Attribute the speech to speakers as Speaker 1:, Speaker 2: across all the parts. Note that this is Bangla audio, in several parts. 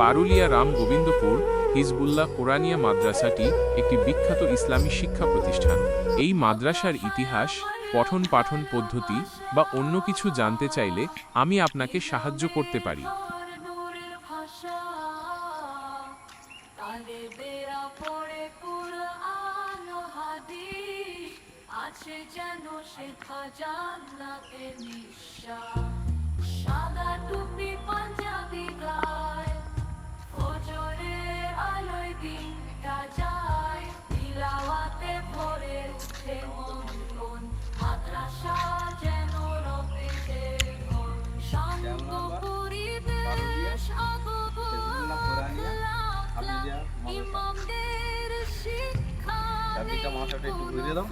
Speaker 1: পারুলিয়া রাম গোবিন্দপুর হিজবুল্লাহ কোরআনিয়া মাদ্রাসাটি একটি বিখ্যাত ইসলামী শিক্ষা প্রতিষ্ঠান। এই মাদ্রাসার ইতিহাস, পঠন পাঠন পদ্ধতি বা অন্য কিছু জানতে চাইলে আমি আপনাকে সাহায্য করতে পারি।
Speaker 2: আছে যেন শেখা মেরানো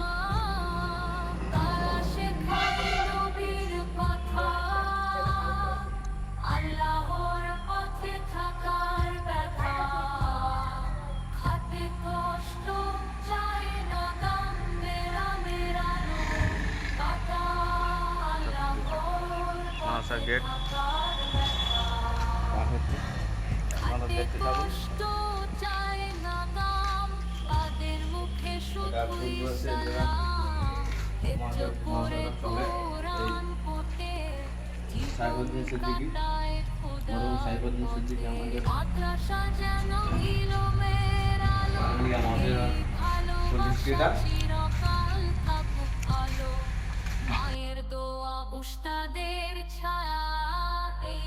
Speaker 2: কাটা আল্লাহর
Speaker 3: মাসা
Speaker 2: পথে
Speaker 3: গেট। সাইফুদ্দিন সিদ্দিকী, মরহুম সাইফুদ্দিন সিদ্দিকী আমাদের
Speaker 2: মাদ্রাসা
Speaker 3: প্রতিষ্ঠিতা।
Speaker 2: মায়ের দোয়া উস্তাদের ছায়া এই